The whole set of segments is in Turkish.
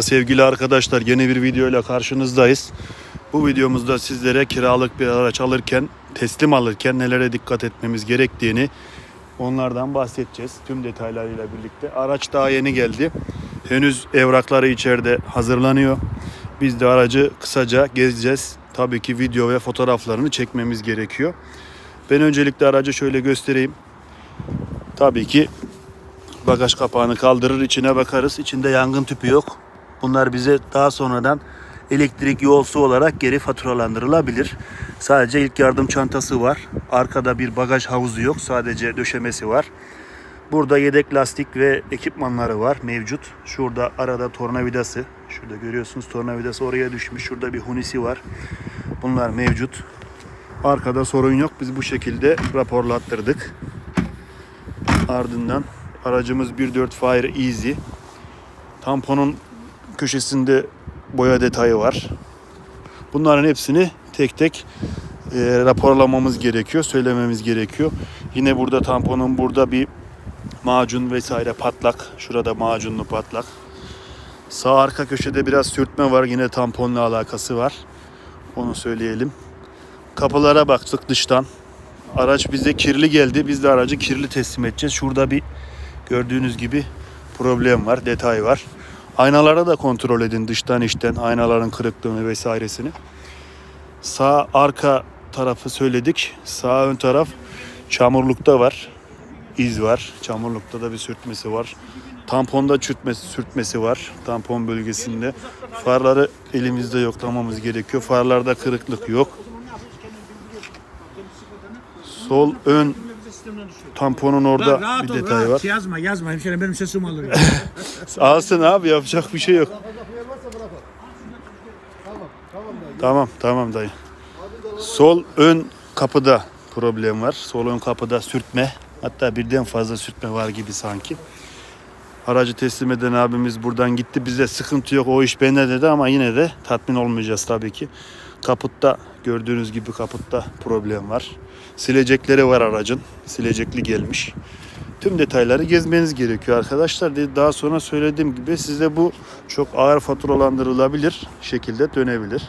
Sevgili arkadaşlar yeni bir video ile karşınızdayız. Bu videomuzda sizlere kiralık bir araç alırken, teslim alırken nelere dikkat etmemiz gerektiğini onlardan bahsedeceğiz. Tüm detaylarıyla birlikte. Araç daha yeni geldi. Henüz evrakları içeride hazırlanıyor. Biz de aracı kısaca gezeceğiz. Tabii ki video ve fotoğraflarını çekmemiz gerekiyor. Ben öncelikle aracı şöyle göstereyim. Tabii ki bagaj kapağını kaldırır içine bakarız. İçinde yangın tüpü yok. Bunlar bize daha sonradan elektrik yolsu olarak geri faturalandırılabilir. Sadece ilk yardım çantası var. Arkada bir bagaj havuzu yok. Sadece döşemesi var. Burada yedek lastik ve ekipmanları var mevcut. Şurada arada tornavidası. Şurada görüyorsunuz tornavidası oraya düşmüş. Şurada bir hunisi var. Bunlar mevcut. Arkada sorun yok. Biz bu şekilde raporlattırdık. Ardından aracımız 1.4 Fire Easy. Tamponun köşesinde boya detayı var. Bunların hepsini tek tek e, raporlamamız gerekiyor, söylememiz gerekiyor. Yine burada tamponun burada bir macun vesaire patlak. Şurada macunlu patlak. Sağ arka köşede biraz sürtme var. Yine tamponla alakası var. Onu söyleyelim. Kapılara baktık dıştan. Araç bize kirli geldi. Biz de aracı kirli teslim edeceğiz. Şurada bir gördüğünüz gibi problem var, detay var. Aynalara da kontrol edin dıştan içten aynaların kırıklığını vesairesini. Sağ arka tarafı söyledik. Sağ ön taraf çamurlukta var. İz var. Çamurlukta da bir sürtmesi var. Tamponda sürtmesi, sürtmesi var. Tampon bölgesinde. Farları elimizde yoklamamız gerekiyor. Farlarda kırıklık yok. Sol ön tamponun orada rahat bir ol, detay rahat. var. Yazma yazma hemşerim benim sesim alır. ya. Alsın abi yapacak bir şey yok. Tamam tamam dayı. Sol ön kapıda problem var. Sol ön kapıda sürtme. Hatta birden fazla sürtme var gibi sanki. Aracı teslim eden abimiz buradan gitti. Bize sıkıntı yok o iş bende dedi ama yine de tatmin olmayacağız tabii ki. Kaputta gördüğünüz gibi kaputta problem var. Silecekleri var aracın. Silecekli gelmiş tüm detayları gezmeniz gerekiyor arkadaşlar. Daha sonra söylediğim gibi size bu çok ağır faturalandırılabilir şekilde dönebilir.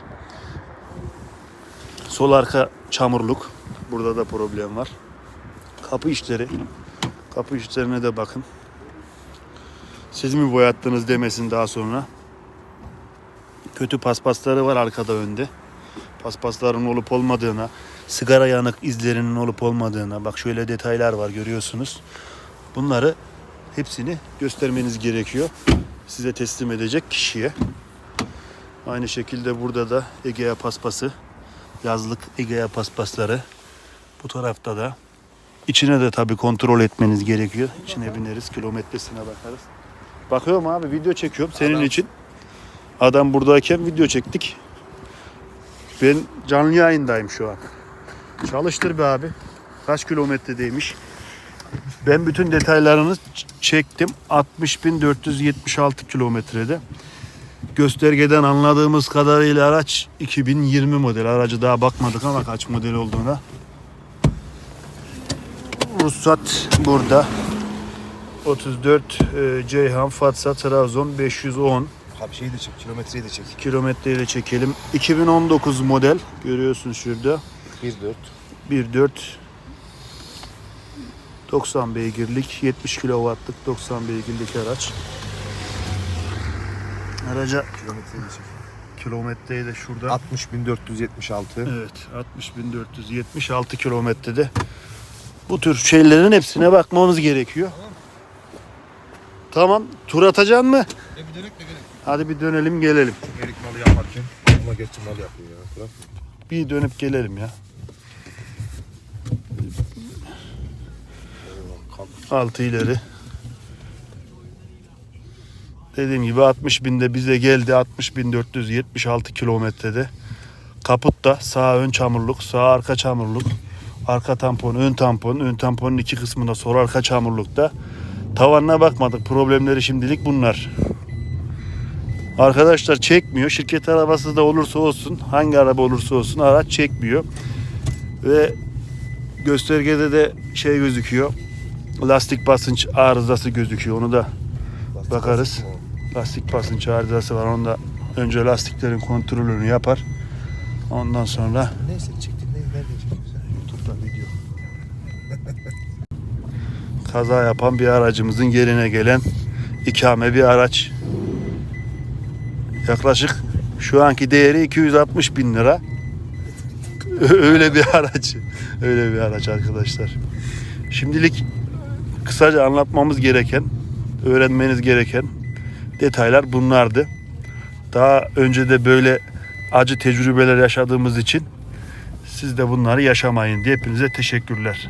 Sol arka çamurluk. Burada da problem var. Kapı işleri. Kapı işlerine de bakın. Siz mi boyattınız demesin daha sonra. Kötü paspasları var arkada önde. Paspasların olup olmadığına, sigara yanık izlerinin olup olmadığına, bak şöyle detaylar var görüyorsunuz. Bunları hepsini göstermeniz gerekiyor. Size teslim edecek kişiye. Aynı şekilde burada da Egea paspası, yazlık Egea paspasları. Bu tarafta da içine de tabii kontrol etmeniz gerekiyor. İçine bineriz, kilometresine bakarız. Bakıyorum abi video çekiyorum senin için. Adam buradayken video çektik. Ben canlı yayındayım şu an. Çalıştır be abi. Kaç kilometredeymiş? Ben bütün detaylarını çektim. 60.476 kilometrede. Göstergeden anladığımız kadarıyla araç 2020 model. Aracı daha bakmadık ama kaç model olduğuna. Ruhsat burada. 34 e, Ceyhan Fatsa Trabzon 510 Abi şeyi de çek, kilometreyi de çek. kilometreyi de çekelim. 2019 model görüyorsunuz şurada. 1.4. 1.4 90 beygirlik 70 kW'lık 90 beygirlik araç. Araca Kilometreyi de çek. kilometreyi de şurada. 60.476. Evet 60.476 kilometrede. Bu tür şeylerin hepsine bakmamız gerekiyor. Tamam tur atacaksın mı? E bir dönek de gerek. Hadi bir dönelim gelelim. Erik malı yaparken. Ama geçti mal yapıyor ya. Bırak. Bir dönüp gelelim ya. Altı ileri. Dediğim gibi 60 binde bize geldi 60 bin 476 kilometrede. Kaputta sağ ön çamurluk, sağ arka çamurluk, arka tampon, ön tampon, ön tamponun iki kısmında sol arka çamurlukta. Tavanına bakmadık. Problemleri şimdilik bunlar. Arkadaşlar çekmiyor. Şirket arabası da olursa olsun, hangi araba olursa olsun araç çekmiyor. Ve göstergede de şey gözüküyor. Lastik basınç arızası gözüküyor. Onu da Bakarız. lastik basınç arızası var. Onda önce lastiklerin kontrolünü yapar. Ondan sonra Neyse çekiyorsun? YouTube'da video. Kaza yapan bir aracımızın yerine gelen ikame bir araç. Yaklaşık şu anki değeri 260 bin lira. Öyle bir araç. Öyle bir araç arkadaşlar. Şimdilik kısaca anlatmamız gereken, öğrenmeniz gereken detaylar bunlardı. Daha önce de böyle acı tecrübeler yaşadığımız için siz de bunları yaşamayın diye hepinize teşekkürler.